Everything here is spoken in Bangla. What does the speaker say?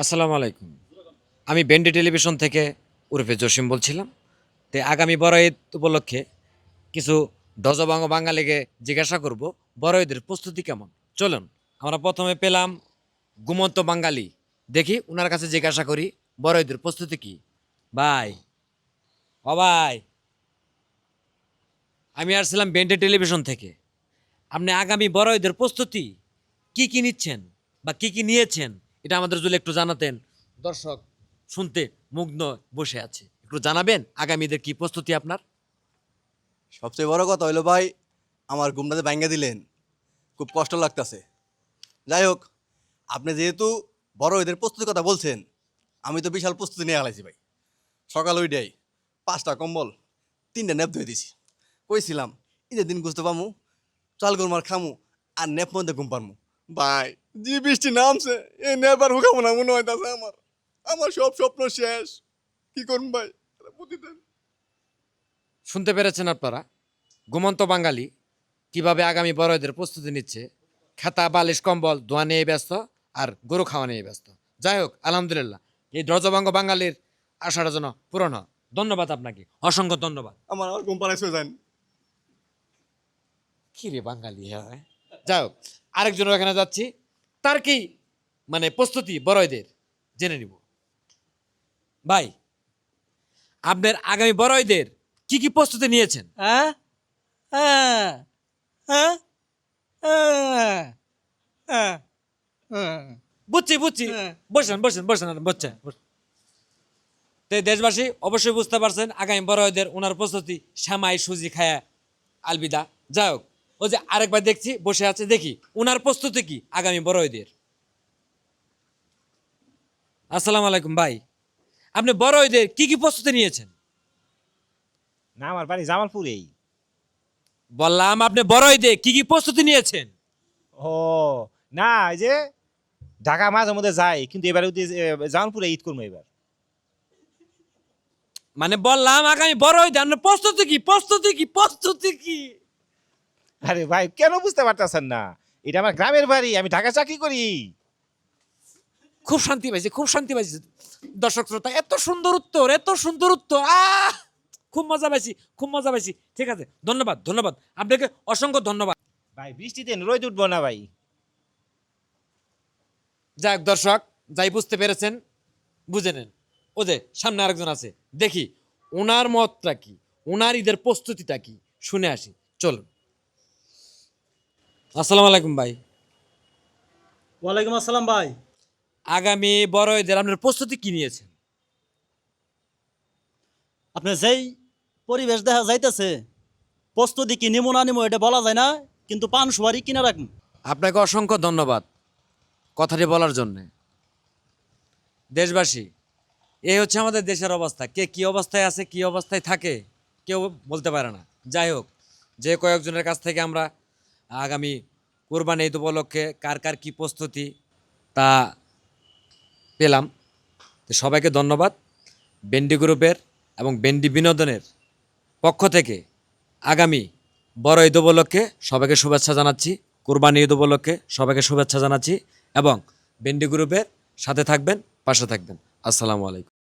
আসসালামু আলাইকুম। আমি বেন্ডি টেলিভিশন থেকে উর্ফে জসিম বলছিলাম। তে আগামী বড় ঈদ উপলক্ষে কিছু ডজবাঙ্গ বাঙালিকে জিজ্ঞাসা করব বড় ঈদের প্রস্তুতি কেমন? চলুন, আমরা প্রথমে পেলাম গুমন্ত বাঙালি। দেখি ওনার কাছে জিজ্ঞাসা করি বড় ঈদের প্রস্তুতি কি? ভাই, ও আমি আসছিলাম বেন্ডে টেলিভিশন থেকে। আপনি আগামী বড় ঈদের প্রস্তুতি কি কি নিচ্ছেন বা কি কি নিয়েছেন? এটা আমাদের যদি একটু জানাতেন। দর্শক, শুনতে, মুগ্ধ বসে আছে। একটু জানাবেন, আগামীদের কি প্রস্তুতি আপনার? সবচেয়ে বড় কথা হইল ভাই, আমার ঘুমটাতে ভাঙ্গা দিলেন। খুব কষ্ট লাগতেছে। যাই হোক, আপনি যেহেতু বড় এদের প্রস্তুতির কথা বলছেন, আমি তো বিশাল প্রস্তুতি নিয়ে আলাইছি ভাই। সকাল ওইটাই, পাঁচটা কম্বল, তিনটা নেপ ধুয়ে দিছি। কইছিলাম, ঈদের দিন বুঝতে পামু, চাল গোলমার খামু, আর নেপ মধ্যে ঘুম পারমু ভাই যে বৃষ্টি নামছে এ নেপ আর হুকামু না মনে হইতাছে আমার। আমার সব স্বপ্ন শেষ। কি করুন ভাই? বুদ্ধি দেন। শুনতে পেরেছেন আপনারা? ঘুমন্ত বাঙালি কীভাবে আগামী বড় ঈদের প্রস্তুতি নিচ্ছে? খেতা বালিশ কম্বল ধোয়া নিয়ে ব্যস্ত আর গরু খাওয়া নিয়ে ব্যস্ত। যাই হোক আলহামদুলিল্লাহ এই দ্রজভঙ্গ বাঙালির আশাটা যেন পূরণ হয়। ধন্যবাদ আপনাকে অসংখ্য ধন্যবাদ। আমার আর ঘুম পাড়াইছে যান কি রে বাঙালি হ্যাঁ? যাই হোক আরেকজনের এখানে যাচ্ছি। তার কি মানে প্রস্তুতি বড় ঈদের জেনে নিব। ভাই আপনার আগামী বড় ঈদের কি কি প্রস্তুতি নিয়েছেন? হ্যাঁ হ্যাঁ হ্যাঁ হ্যাঁ হ্যাঁ হ্যাঁ বুঝছি বুঝছি। বসেন বসেন বসেন বসছেন বসেন। তো দেশবাসী অবশ্যই বুঝতে পারছেন আগামী বড় ঈদের ওনার প্রস্তুতি শ্যামাই সুজি খায়া আলবিদা। যাই হোক ও যে আরেকবার দেখছি বসে আছে দেখি। ওনার প্রস্তুতি কি আগামী বড় ঈদের আসসালামু আলাইকুম ভাই। আপনি বড় ঈদের কি কি প্রস্তুতি নিয়েছেন? না আমার বাড়ি জামালপুরেই। বললাম আপনি বড় ঈদে কি কি প্রস্তুতি নিয়েছেন? ও না এই যে ঢাকা মাঝে মধ্যে যাই কিন্তু এবারে ওই এ, জামালপুরে ঈদ করব এবার। মানে বললাম আগামী বড় ঈদে আপনার প্রস্তুতি কি প্রস্তুতি কি প্রস্তুতি কি? আরে ভাই কেন বুঝতে পারতেছেন না? এটা আমার গ্রামের বাড়ি আমি ঢাকা চাকরি করি। খুব শান্তি পাইছি খুব শান্তি পাইছি। দর্শক শ্রোতা এত সুন্দর উত্তর এত সুন্দর উত্তর আহ খুব মজা পাইছি খুব মজা পাইছি। ঠিক আছে ধন্যবাদ ধন্যবাদ। আপনাকে অসংখ্য ধন্যবাদ। ভাই বৃষ্টিতে রোদ উঠবো না ভাই। যাক দর্শক যাই বুঝতে পেরেছেন বুঝে নেন। ও যে সামনে আরেকজন আছে। দেখি ওনার মতটা কি? ওনার ঈদের প্রস্তুতিটা কি? শুনে আসি চলুন। আসসালামু আলাইকুম ভাই। ওয়ালাইকুম আসসালাম ভাই। আগামী বড় ঈদের আপনার প্রস্তুতি কি নিয়েছেন? আপনি যেই পরিবেশ দেখা যাইতেছে প্রস্তুতি কি নিমো না নিমো এটা বলা যায় না কিন্তু পান সুপারি কিনে রাখুন। আপনাকে অসংখ্য ধন্যবাদ কথাটি বলার জন্যে। দেশবাসী এই হচ্ছে আমাদের দেশের অবস্থা। কে কি অবস্থায় আছে কি অবস্থায় থাকে কেউ বলতে পারে না। যাই হোক যে কয়েকজনের কাছ থেকে আমরা আগামী কোরবানি ঈদ উপলক্ষে কার কার কী প্রস্তুতি তা পেলাম। তো সবাইকে ধন্যবাদ। বেন্ডি গ্রুপের এবং বেন্ডি বিনোদনের পক্ষ থেকে আগামী বড় ঈদ উপলক্ষে সবাইকে শুভেচ্ছা জানাচ্ছি, কোরবানি ঈদ উপলক্ষে সবাইকে শুভেচ্ছা জানাচ্ছি এবং বেন্ডি গ্রুপের সাথে থাকবেন, পাশে থাকবেন। আসসালামু আলাইকুম।